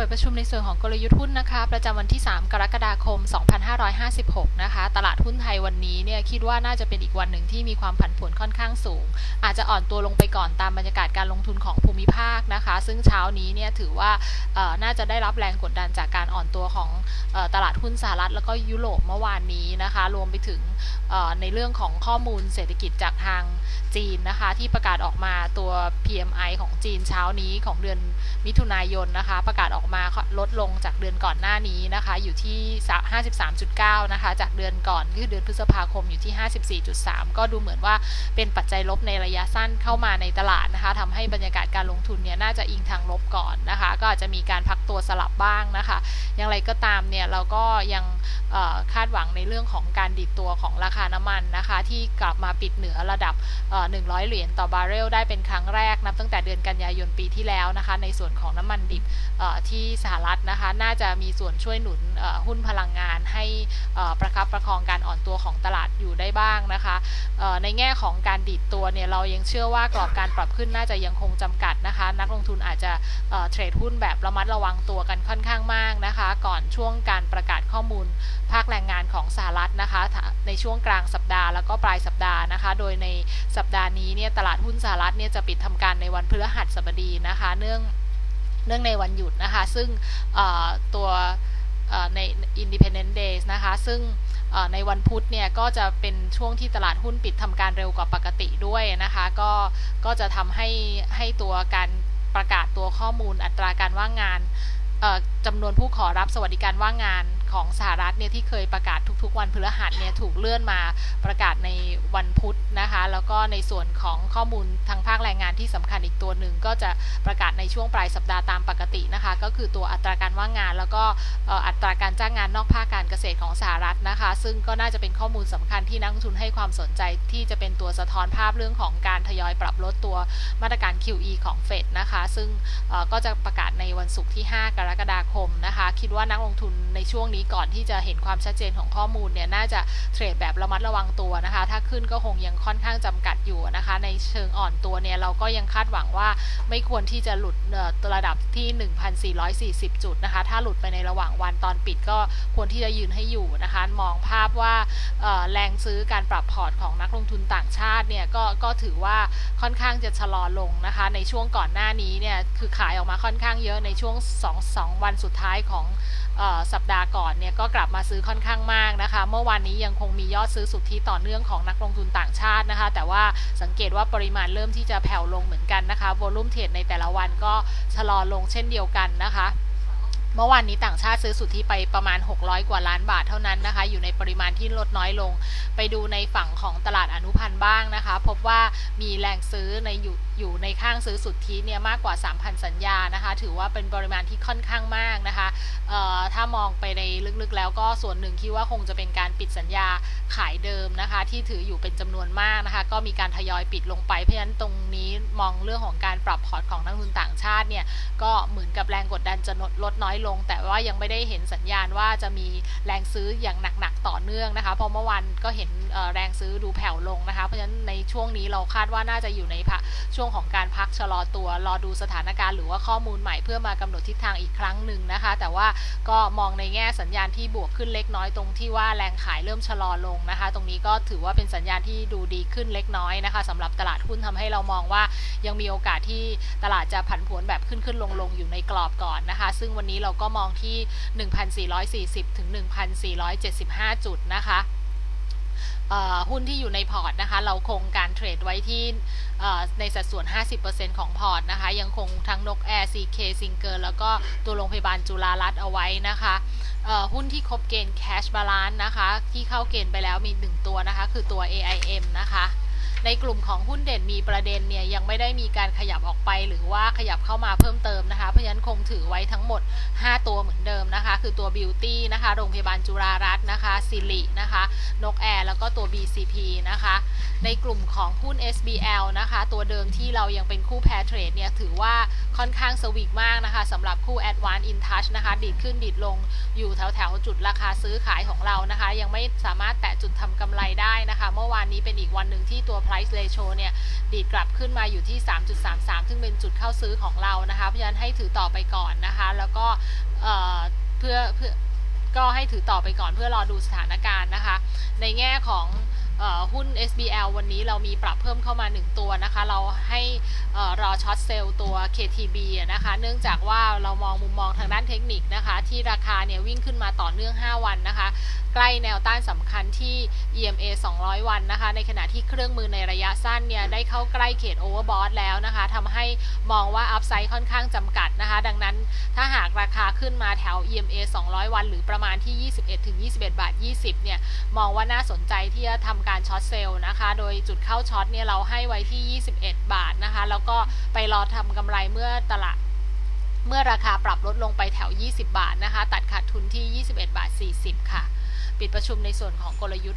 ปิดประชุมในส่วนของกลยุทธ์หุ้นนะคะ ประจำวันที่ 3 กรกฎาคม 2556 นะคะ ตลาดหุ้นไทยวันนี้เนี่ยคิดว่าน่าจะเป็นอีกวันหนึ่งที่มีความผันผวนค่อนข้างสูง อาจจะอ่อนตัวลงไปก่อนตามบรรยากาศการลงทุนของภูมิภาคนะคะ ซึ่งเช้านี้เนี่ยถือว่าน่าจะได้รับแรงกดดันจากการอ่อนตัวของอตลาดหุ้นสหรัฐ แล้วก็ยุโรปเมื่อวานนี้นะคะ รวมไปถึงในเรื่องของข้อมูลเศรษฐกิจจากทางจีนนะคะ ที่ประกาศออกมาตัว PMI ของจีนเช้านี้ของเดือนมิถุนายนนะคะ ประกาศออกมาลดลงจากเดือนก่อนหน้านี้นะคะ อยู่ที่ 53.9 นะคะ จากเดือนก่อนคือเดือนพฤษภาคมอยู่ที่ 54.3 ก็ดูเหมือนว่าเป็นปัจจัยลบในระยะสั้นเข้ามาในตลาดนะคะทำให้บรรยากาศการลงทุนเนี่ยน่าจะอิงทางลบก่อนนะคะ ก็อาจจะมีการพักตัวสลับบ้างนะคะ อย่างไรก็ตามเนี่ยเราก็ยังคาดหวังในเรื่องของการดิดตัวของราคาน้ำมันนะคะ ที่กลับมาปิดเหนือระดับ 100 เหรียญต่อบาร์เรลได้เป็นครั้งแรกนับตั้งแต่เดือนกันยายนปีที่แล้วนะคะ ในส่วนของน้ำมันดิบเอ่ที่สหรัฐนะคะ น่าจะมีส่วนช่วยหนุนหุ้นพลังงานให้ประคับประคองการอ่อนตัวของตลาดอยู่ได้บ้างนะคะ ในแง่ของการดิดตัวเนี่ยเรายังเชื่อว่ากรอบการปรับขึ้นน่าจะยังคงจำกัดนะคะ นักลงทุนอาจจะเอ่อเทรดหุ้นแบบระมัดระวังตัวกันค่อนข้างมากนะคะ ก่อนช่วงการประกาศข้อมูลภาคแรงงานของสหรัฐนะคะ ในช่วงกลางสัปดาห์แล้วก็ปลายสัปดาห์นะคะ โดยในสัปดาห์นี้เนี่ยตลาดหุ้นสหรัฐเนี่ยจะปิดทำการในวันพฤหัสบดีนะคะ เนื่อง เนื่องในวันหยุดนะคะ ซึ่งตัวเอ่อใน Independent Days นะคะ ซึ่งในวันพุธเนี่ยก็จะเป็นช่วงที่ตลาดหุ้นปิดทำการเร็วกว่าปกติด้วยนะคะ ก็ก็จะทำให้ให้ตัวการประกาศตัวข้อมูลอัตราการว่างงานจำนวนผู้ขอรับสวัสดิการว่างงาน ของสหรัฐเนี่ยที่เคยประกาศทุกๆ วันพฤหัสเนี่ยถูกเลื่อนมาประกาศในวันพุธนะคะ แล้วก็ในส่วนของข้อมูลทางภาคแรงงานที่สำคัญอีกตัวหนึ่งก็จะประกาศในช่วงปลายสัปดาห์ตามปกตินะคะ ก็คือตัวอัตราการว่างงาน แล้วก็อัตราการจ้างงานนอกภาคการเกษตรของสหรัฐนะคะ ซึ่งก็น่าจะเป็นข้อมูลสำคัญที่นักลงทุนให้ความสนใจที่จะเป็นตัวสะท้อนภาพเรื่องของการทยอยปรับลดตัวมาตรการ QE ของเฟดนะคะ ซึ่งก็จะประกาศในวันศุกร์ที่ 5 กรกฎาคมนะคะ คิดว่านักลงทุนในช่วงนี้ก่อนที่จะเห็นความชัดเจนของข้อมูลเนี่ยน่าจะเทรดแบบระมัดระวังตัวนะคะ ถ้าขึ้นก็คงยังค่อนข้างจำกัดอยู่นะคะ ในเชิงอ่อนตัวเนี่ยเราก็ยังคาดหวังว่าไม่ควรที่จะหลุดระดับที่ 1,440 จุดนะคะ ถ้าหลุดไปในระหว่างวันตอนปิดก็ควรที่จะยืนให้อยู่นะคะ มองภาพว่าแรงซื้อการปรับพอร์ตของนักลงทุนต่างชาติเนี่ยก็ก็ถือว่าค่อนข้างจะชะลอลงนะคะ ในช่วงก่อนหน้านี้เนี่ยคือขายออกมาค่อนข้างเยอะในช่วง 2 2 วันสุดท้ายของ สัปดาห์ก่อนเนี่ยก็กลับมาซื้อค่อนข้างมากนะคะ เมื่อวานนี้ยังคงมียอดซื้อสุทธิต่อเนื่องของนักลงทุนต่างชาตินะคะ แต่ว่าสังเกตว่าปริมาณเริ่มที่จะแผ่วลงเหมือนกันนะคะวอลุ่มเทรดในแต่ละวันก็ชะลอลงเช่นเดียวกันนะคะเมื่อวานนี้ต่างชาติซื้อสุทธิไปประมาณ 600 กว่าล้านบาทเท่านั้นนะคะ อยู่ในปริมาณที่ลดน้อยลง ไปดูในฝั่งของตลาดอนุพันธ์บ้างนะคะ พบว่ามีแรงซื้อในอยู่ อยู่ในข้างซื้อสุทธิเนี่ยมากกว่า 3,000 สัญญานะคะ ถือว่าเป็นปริมาณที่ค่อนข้างมากนะคะเอ่อถ้ามองไปในลึกๆ แล้วก็ส่วนหนึ่งคิดว่าคงจะเป็นการปิดสัญญาขายเดิมนะคะ ที่ถืออยู่เป็นจำนวนมากนะคะ ก็มีการทยอยปิดลงไป เพราะฉะนั้นตรงนี้มองเรื่องของการปรับพอร์ตของนักลงทุนต่างชาติเนี่ยก็เหมือนกับแรงกดดันจะลดลดน้อยลง แต่ว่ายังไม่ได้เห็นสัญญาณว่าจะมีแรงซื้ออย่างหนักๆต่อเนื่องนะคะเพราะเมื่อวานก็เห็นแรงซื้อดูแผ่วลงนะคะ เพราะฉะนั้นในช่วงนี้เราคาดว่าน่าจะอยู่ในพักช่วงของการพักชะลอตัวรอดูสถานการณ์หรือว่าข้อมูลใหม่เพื่อมากำหนดทิศทางอีกครั้งหนึ่งนะคะ แต่ว่าก็มองในแง่สัญญาณที่บวกขึ้นเล็กน้อยตรงที่ว่าแรงขายเริ่มชะลอลงนะคะ ตรงนี้ก็ถือว่าเป็นสัญญาณที่ดูดีขึ้นเล็กน้อยนะคะสำหรับตลาดหุ้นทำให้เรามองว่ายังมีโอกาสที่ตลาดจะผันผวนแบบขึ้นขึ้นลงลงอยู่ในกรอบก่อนนะคะ ซึ่งวันนี้เราก็มองที่ 1,440 ถึง 1,475 จุดนะคะ หุ้นที่อยู่ในพอร์ตนะคะ เราคงการเทรดไว้ที่ในสัดส่วน 50%ของพอร์ตนะคะ ยังคงทั้งนกแอร์ซีเคซิงเกิลแล้วก็ตัวโรงพยาบาลจุฬารัตน์เอาไว้นะคะหุ้นที่ครบเกณฑ์ cash balance นะคะ ที่เข้าเกณฑ์ไปแล้วมี 1 ตัวนะคะ คือตัว AIM นะคะ ในกลุ่มของหุ้นเด่นมีประเด็นเนี่ยยังไม่ได้มีการขยับออกไป หรือว่าขยับเข้ามาเพิ่มเติมนะคะ เพราะฉะนั้นคงถือไว้ทั้งหมด 5 ตัวเหมือนเดิมนะคะ คือตัวบิวตี้นะคะ โรงพยาบาลจุฬารัตน์นะคะซิลินะคะ นกแอร์แล้วก็ตัว BCP นะคะ ในกลุ่มของหุ้น SBL นะคะ ตัวเดิมที่เรายังเป็นคู่แพรเทรดเนี่ยถือว่า ค่อนข้างสวิงมากนะคะสำหรับคู่ Advance In Touch นะคะ ดีดขึ้นดีดลงอยู่แถวแถวจุดราคาซื้อขายของเรานะคะ ยังไม่สามารถแตะจุดทำกำไรได้นะคะ เมื่อวานนี้เป็นอีกวันหนึ่งที่ตัว price ratio เนี่ย ดีดกลับขึ้นมาอยู่ที่ 3.33 ซึ่งเป็นจุดเข้าซื้อของเรานะคะ เพราะฉะนั้นให้ถือต่อไปก่อนนะคะ แล้วก็เเพื่อเพื่อก็ให้ถือต่อไปก่อนเพื่อรอดูสถานการณ์นะคะ ในแง่ของ หุ้น SBL วันนี้เรามีปรับเพิ่มเข้ามา 1 ตัวนะคะ เราให้อรอช็อตเซลล์ตัว KTB นะคะ เนื่องจากว่าเรามองมุมมองทางด้านเทคนิคนะคะ ที่ราคาเนี่ยวิ่งขึ้นมาต่อเนื่อง 5 วันนะคะ ใกล้แนวต้านสำคัญที่ EMA 200 วันนะคะ ในขณะที่เครื่องมือในระยะสั้นเนี่ยได้เข้าใกล้เขตโอเวอร์บอทแล้วนะคะทำให้มองว่าอัพไซด์ค่อนข้างจำกัดนะคะ ดังนั้นถ้าหากราคาขึ้นมาแถว EMA 200 วัน หรือประมาณที่ 21ถึง21 บาท 20 เนี่ย มองว่าน่าสนใจที่จะทำการช็อตเซลล์นะคะ โดยจุดเข้าช็อตเนี่ยเราให้ไว้ที่ 21 บาทนะคะ แล้วก็ไปรอทำกำไรเมื่อตลาดเมื่อราคาปรับลดลงไปแถว 20 บาทนะคะ ตัดขาดทุนที่ 21 บาท 40 ค่ะ ปิดประชุมในส่วนของกลยุทธ์